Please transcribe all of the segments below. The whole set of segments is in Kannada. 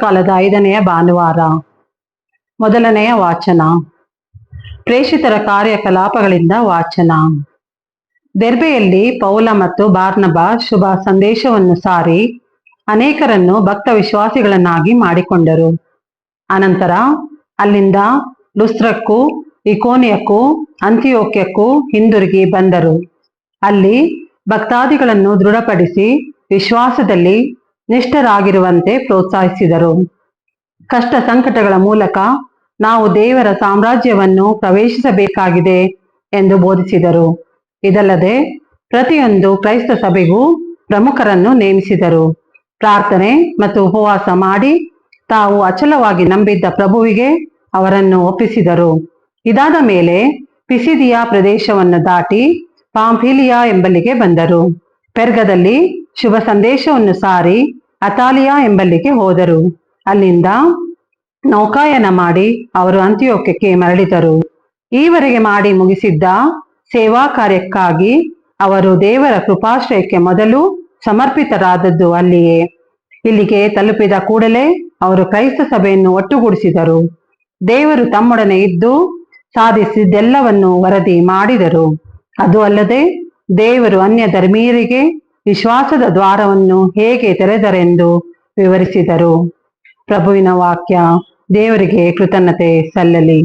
ಕಾಲದ ಐದನೆಯ ಭಾನುವಾರ. ಮೊದಲನೆಯ ವಾಚನ. ಪ್ರೇಷಿತರ ಕಾರ್ಯಕಲಾಪಗಳಿಂದ ವಾಚನ. ದೆರ್ಬೆಯಲ್ಲಿ ಪೌಲ ಮತ್ತು ಬಾರ್ನಬ ಶುಭ ಸಂದೇಶವನ್ನು ಸಾರಿ ಅನೇಕರನ್ನು ಭಕ್ತ ವಿಶ್ವಾಸಿಗಳನ್ನಾಗಿ ಮಾಡಿಕೊಂಡರು. ಅನಂತರ ಅಲ್ಲಿಂದ ಲುಸ್ತ್ರಕ್ಕೂ ಇಕೋನಿಯಕ್ಕೂ, ಅಂತ್ಯೋಕ್ಯಕ್ಕೂ ಹಿಂದಿರುಗಿ ಬಂದರು. ಅಲ್ಲಿ ಭಕ್ತಾದಿಗಳನ್ನು ದೃಢಪಡಿಸಿ ವಿಶ್ವಾಸದಲ್ಲಿ ನಿಷ್ಠರಾಗಿರುವಂತೆ ಪ್ರೋತ್ಸಾಹಿಸಿದರು. ಕಷ್ಟ ಸಂಕಟಗಳ ಮೂಲಕ ನಾವು ದೇವರ ಸಾಮ್ರಾಜ್ಯವನ್ನು ಪ್ರವೇಶಿಸಬೇಕಾಗಿದೆ ಎಂದು ಬೋಧಿಸಿದರು. ಇದಲ್ಲದೆ ಪ್ರತಿಯೊಂದು ಕ್ರೈಸ್ತ ಸಭೆಗೂ ಪ್ರಮುಖರನ್ನು ನೇಮಿಸಿದರು. ಪ್ರಾರ್ಥನೆ ಮತ್ತು ಉಪವಾಸ ಮಾಡಿ ತಾವು ಅಚಲವಾಗಿ ನಂಬಿದ್ದ ಪ್ರಭುವಿಗೆ ಅವರನ್ನು ಒಪ್ಪಿಸಿದರು. ಇದಾದ ಮೇಲೆ ಪಿಸಿದಿಯಾ ಪ್ರದೇಶವನ್ನು ದಾಟಿ ಪಾಂಫಿಲಿಯಾ ಎಂಬಲ್ಲಿಗೆ ಬಂದರು. ಪೆರ್ಗದಲ್ಲಿ ಶುಭ ಸಂದೇಶವನ್ನು ಸಾರಿ ಅತಾಲಿಯಾ ಎಂಬಲ್ಲಿಗೆ ಹೋದರು. ಅಲ್ಲಿಂದ ನೌಕಾಯನ ಮಾಡಿ ಅವರು ಅಂತ್ಯೋಕ್ಯಕ್ಕೆ ಮರಳಿದರು. ಈವರೆಗೆ ಮಾಡಿ ಮುಗಿಸಿದ್ದ ಸೇವಾ ಕಾರ್ಯಕ್ಕಾಗಿ ಅವರು ದೇವರ ಕೃಪಾಶ್ರಯಕ್ಕೆ ಮೊದಲು ಸಮರ್ಪಿತರಾದದ್ದು ಅಲ್ಲಿಯೇ. ಇಲ್ಲಿಗೆ ತಲುಪಿದ ಕೂಡಲೇ ಅವರು ಕ್ರೈಸ್ತ ಸಭೆಯನ್ನು ಒಟ್ಟುಗೂಡಿಸಿದರು. ದೇವರು ತಮ್ಮೊಡನೆ ಇದ್ದು ಸಾಧಿಸಿದ್ದೆಲ್ಲವನ್ನು ವರದಿ ಮಾಡಿದರು. ಅದು ಅಲ್ಲದೆ ದೇವರು ಅನ್ಯ ಧರ್ಮೀಯರಿಗೆ ವಿಶ್ವಾಸದ ದ್ವಾರವನ್ನು ಹೇಗೆ ತೆರೆದರೆಂದು ವಿವರಿಸಿದರು. ಪ್ರಭುವಿನ ವಾಕ್ಯ ದೇವರಿಗೆ ಕೃತಜ್ಞತೆ ಸಲ್ಲಲಿ.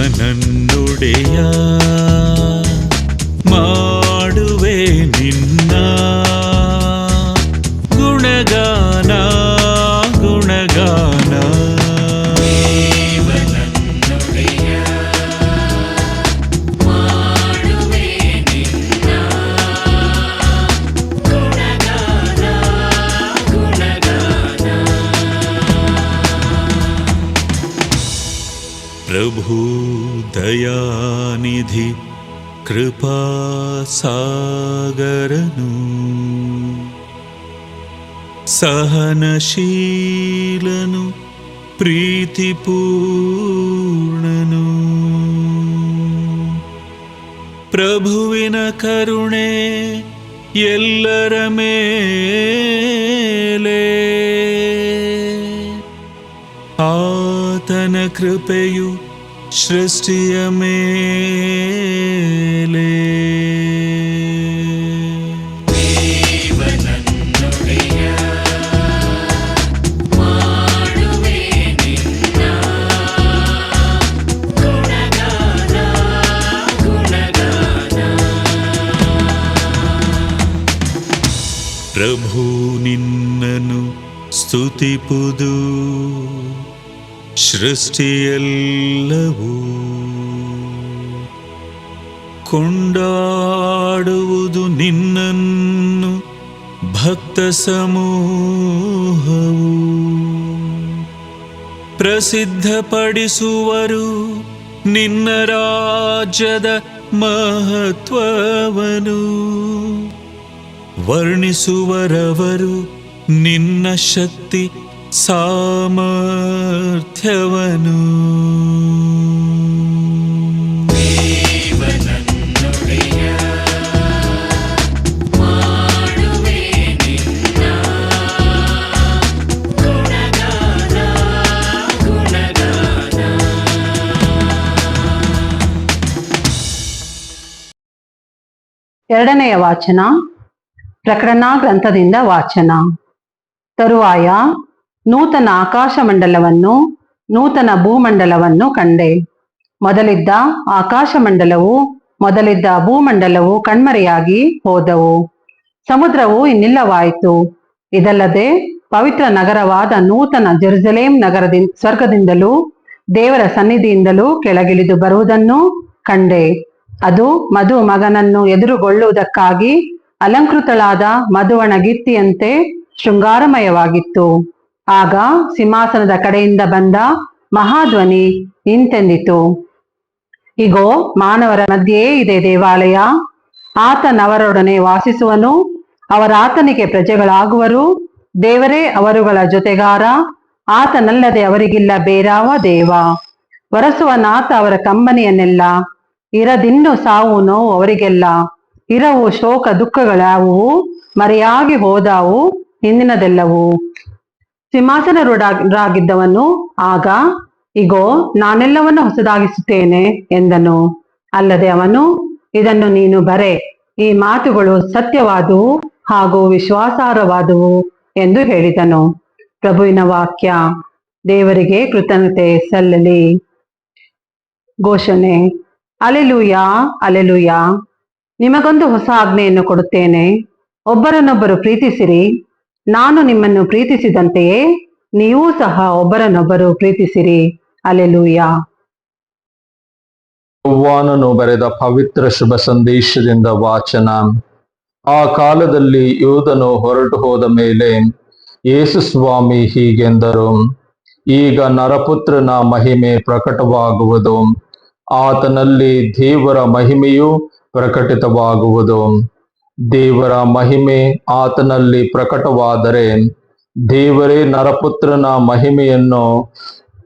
ದೇವನನ್ನುಡೆಯ ಮಾಡುವೆ ನಿನ್ನ ಸಹನಶೀಲನು ಪ್ರೀತಿಪೂರ್ಣನು ಪ್ರಭುವಿನ ಕರುಣೆ ಎಲ್ಲರ ಮೇಲೆ ಆತನ ಕೃಪೆಯು ಸೃಷ್ಟಿಯ ಮೇಲೆ ಪ್ರಭು ನಿನ್ನನು ಸ್ತುತಿಪುದು. ಸೃಷ್ಟಿಯೆಲ್ಲವೂ ಕೊಂಡಾಡುವುದು ನಿನ್ನನ್ನು ಭಕ್ತ ಸಮೂಹವು. ಪ್ರಸಿದ್ಧಪಡಿಸುವರು ನಿನ್ನ ರಾಜ್ಯದ ಮಹತ್ವವನು ವರ್ಣಿಸುವರವರು ನಿನ್ನ ಶಕ್ತಿ ಸಾಮರ್ಥ್ಯವನು. ಎರಡನೆಯ ವಾಚನ ಪ್ರಕರಣ ಗ್ರಂಥದಿಂದ ವಾಚನ. ತರುವಾಯ ನೂತನ ಆಕಾಶ ಮಂಡಲವನ್ನು ನೂತನ ಭೂಮಂಡಲವನ್ನು ಕಂಡೆ. ಮೊದಲಿದ್ದ ಆಕಾಶ ಮಂಡಲವು ಮೊದಲಿದ್ದ ಭೂಮಂಡಲವು ಕಣ್ಮರೆಯಾಗಿ ಹೋದವು. ಸಮುದ್ರವು ಇನ್ನಿಲ್ಲವಾಯಿತು. ಇದಲ್ಲದೆ ಪವಿತ್ರ ನಗರವಾದ ನೂತನ ಜೆರುಸಲೇಂ ನಗರದಿಂದ ಸ್ವರ್ಗದಿಂದಲೂ, ದೇವರ ಸನ್ನಿಧಿಯಿಂದಲೂ ಕೆಳಗಿಳಿದು ಬರುವುದನ್ನು ಕಂಡೆ. ಅದು ಮಧು ಮಗನನ್ನು ಎದುರುಗೊಳ್ಳುವುದಕ್ಕಾಗಿ ಅಲಂಕೃತಳಾದ ಮಧುವಣ ಗಿತ್ತಿಯಂತೆ ಶೃಂಗಾರಮಯವಾಗಿತ್ತು. ಆಗ ಸಿಂಹಾಸನದ ಕಡೆಯಿಂದ ಬಂದ ಮಹಾಧ್ವನಿ ನಿಂತೆಂದಿತು ಇಗೋ, ಮಾನವರ ಮಧ್ಯೆಯೇ ಇದೆ ದೇವಾಲಯ. ಆತನವರೊಡನೆ ವಾಸಿಸುವನು, ಅವರಾತನಿಗೆ ಪ್ರಜೆಗಳಾಗುವರು. ದೇವರೇ ಅವರುಗಳ ಜೊತೆಗಾರ, ಆತನಲ್ಲದೆ ಅವರಿಗಿಲ್ಲ ಬೇರಾವ ದೇವ. ವರಸುವ ನಾಥ ಅವರ ಕಂಬನಿಯನ್ನೆಲ್ಲ, ಇರದಿನ್ನು ಸಾವು ನೋವು ಅವರಿಗೆಲ್ಲ. ಇರವು ಶೋಕ ದುಃಖಗಳಾವು, ಮರೆಯಾಗಿ ಹೋದಾವು ಹಿಂದಿನದೆಲ್ಲವೂ ಸಿಂಹಾಸನರುಡಾಗಿದ್ದವನು ಆಗ, ಇಗೋ, ನಾನೆಲ್ಲವನ್ನು ಹೊಸದಾಗಿಸುತ್ತೇನೆ ಎಂದನು. ಅಲ್ಲದೆ ಅವನು, ಇದನ್ನು ನೀನು ಬರೆ, ಈ ಮಾತುಗಳು ಸತ್ಯವಾದುವು ಹಾಗೂ ವಿಶ್ವಾಸಾರ್ಹವಾದುವು ಎಂದು ಹೇಳಿದನು. ಪ್ರಭುವಿನ ವಾಕ್ಯ, ದೇವರಿಗೆ ಕೃತಜ್ಞತೆ ಸಲ್ಲಲಿ. ಘೋಷಣೆ, ಅಲೆಲೂಯಾ, ಅಲೆಲೂಯ. ನಿಮಗೊಂದು ಹೊಸ ಆಜ್ಞೆಯನ್ನು ಕೊಡುತ್ತೇನೆ. ಒಬ್ಬರನ್ನೊಬ್ಬರು ಪ್ರೀತಿಸಿರಿ. ನಾನು ನಿಮ್ಮನ್ನು ಪ್ರೀತಿಸಿದಂತೆಯೇ ನೀವೂ ಸಹ ಒಬ್ಬರನ್ನೊಬ್ಬರು ಪ್ರೀತಿಸಿರಿ. ಅಲೆಲೂಯ. ಯೌವಾನನು ಬರೆದ ಪವಿತ್ರ ಶುಭ ಸಂದೇಶದಿಂದ ವಾಚನ. ಆ ಕಾಲದಲ್ಲಿ ಯೋಧನು ಹೊರಟು ಹೋದ ಮೇಲೆ ಯೇಸು ಸ್ವಾಮಿ ಹೀಗೆಂದರು. ಈಗ ನರಪುತ್ರನ ಮಹಿಮೆ ಪ್ರಕಟವಾಗುವುದು. ಆತನಲ್ಲಿ ದೇವರ ಮಹಿಮೆಯು ಪ್ರಕಟಿತವಾಗುವುದು. ದೇವರ ಮಹಿಮೆ ಆತನಲ್ಲಿ ಪ್ರಕಟವಾದರೆ ದೇವರೇ ನರಪುತ್ರನ ಮಹಿಮೆಯನ್ನು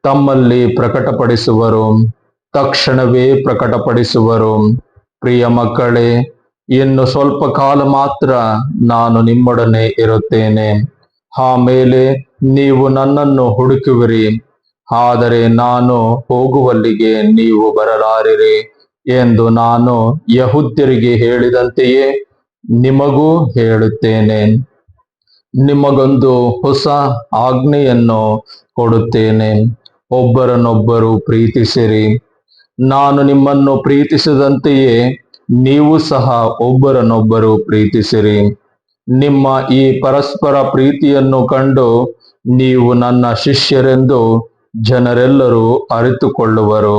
ತಮ್ಮಲ್ಲಿ ಪ್ರಕಟಪಡಿಸುವರು. ತಕ್ಷಣವೇ ಪ್ರಕಟಪಡಿಸುವರು. ಪ್ರಿಯ ಮಕ್ಕಳೇ, ಇನ್ನು ಸ್ವಲ್ಪ ಕಾಲ ಮಾತ್ರ ನಾನು ನಿಮ್ಮೊಡನೆ ಇರುತ್ತೇನೆ. ಆಮೇಲೆ ನೀವು ನನ್ನನ್ನು ಹುಡುಕುವಿರಿ. ಆದರೆ ನಾನು ಹೋಗುವಲ್ಲಿಗೆ ನೀವು ಬರಲಾರಿರಿ. ಎಂದು ನಾನು ಯಹುದ್ಯರಿಗೆ ಹೇಳಿದಂತೆಯೇ ನಿಮಗೂ ಹೇಳುತ್ತೇನೆ. ನಿಮಗೊಂದು ಹೊಸ ಆಜ್ಞೆಯನ್ನು ಕೊಡುತ್ತೇನೆ. ಒಬ್ಬರನ್ನೊಬ್ಬರು ಪ್ರೀತಿಸಿರಿ. ನಾನು ನಿಮ್ಮನ್ನು ಪ್ರೀತಿಸಿದಂತೆಯೇ ನೀವು ಸಹ ಒಬ್ಬರನ್ನೊಬ್ಬರು ಪ್ರೀತಿಸಿರಿ. ನಿಮ್ಮ ಈ ಪರಸ್ಪರ ಪ್ರೀತಿಯನ್ನು ಕಂಡು ನೀವು ನನ್ನ ಶಿಷ್ಯರೆಂದು ಜನರೆಲ್ಲರೂ ಅರಿತುಕೊಳ್ಳುವರು.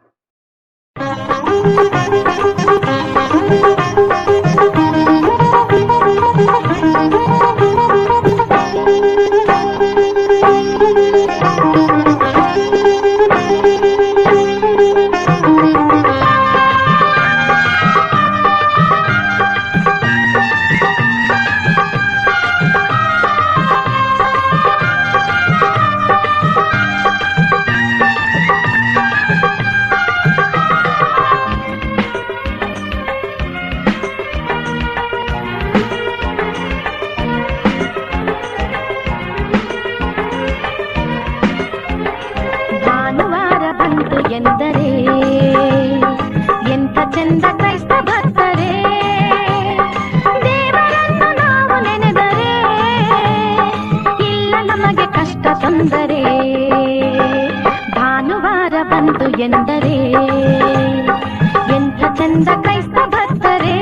ಎಂದರೆ ಎಂಥ ಚಂದ ಕ್ರೈಸ್ತ ಭಕ್ತರೇ ದೇವರನ್ನು ನಾವು ನೆನೆದರೆ ಇಲ್ಲ ನಮಗೆ ಕಷ್ಟ ತೊಂದರೆ ಭಾನುವಾರ ಬಂತು ಎಂದರೆ ಎಂಥ ಚಂದ ಕ್ರೈಸ್ತ ಭಕ್ತರೇ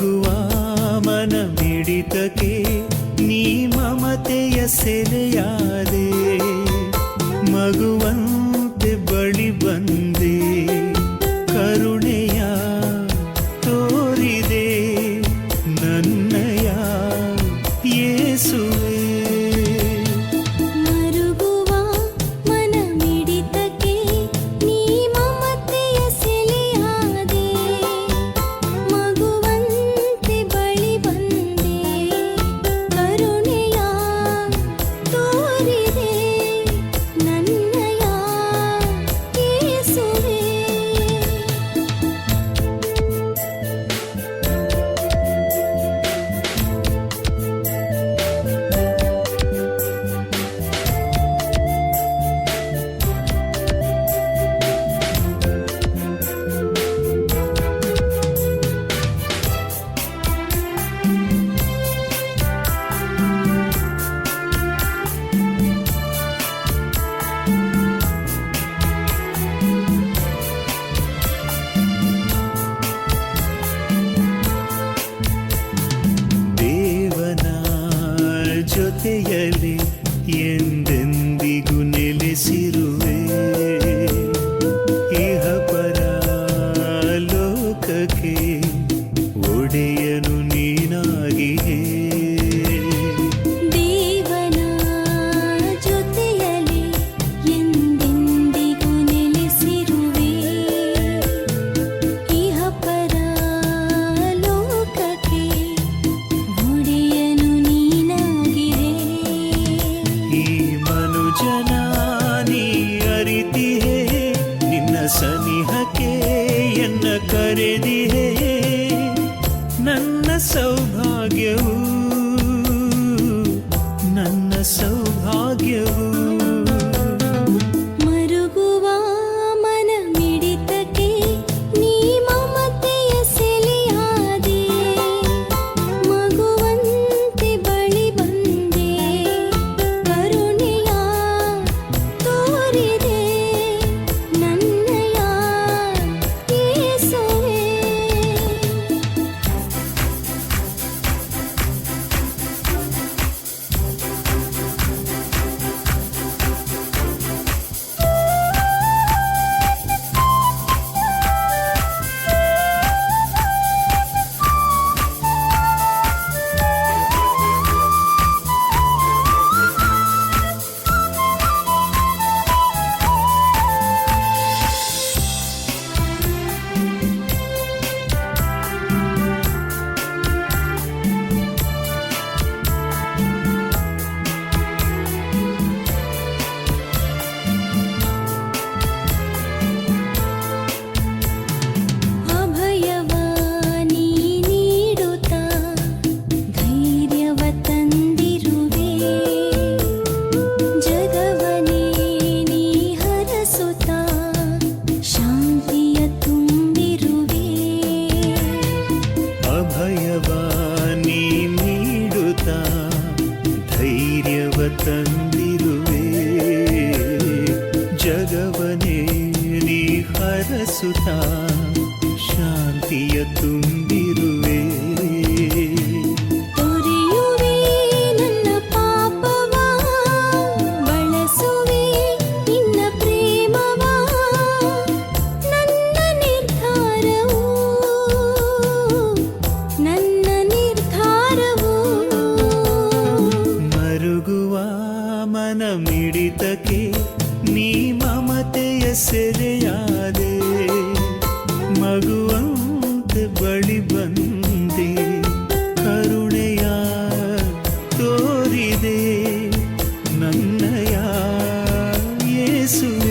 ಮರುಗುವ ಮನ ಮಿಡಿತಕ್ಕೆ ನೀ ಮಮತೆಯ ಸೆಲೆಯಾದೆ dunia Jesus.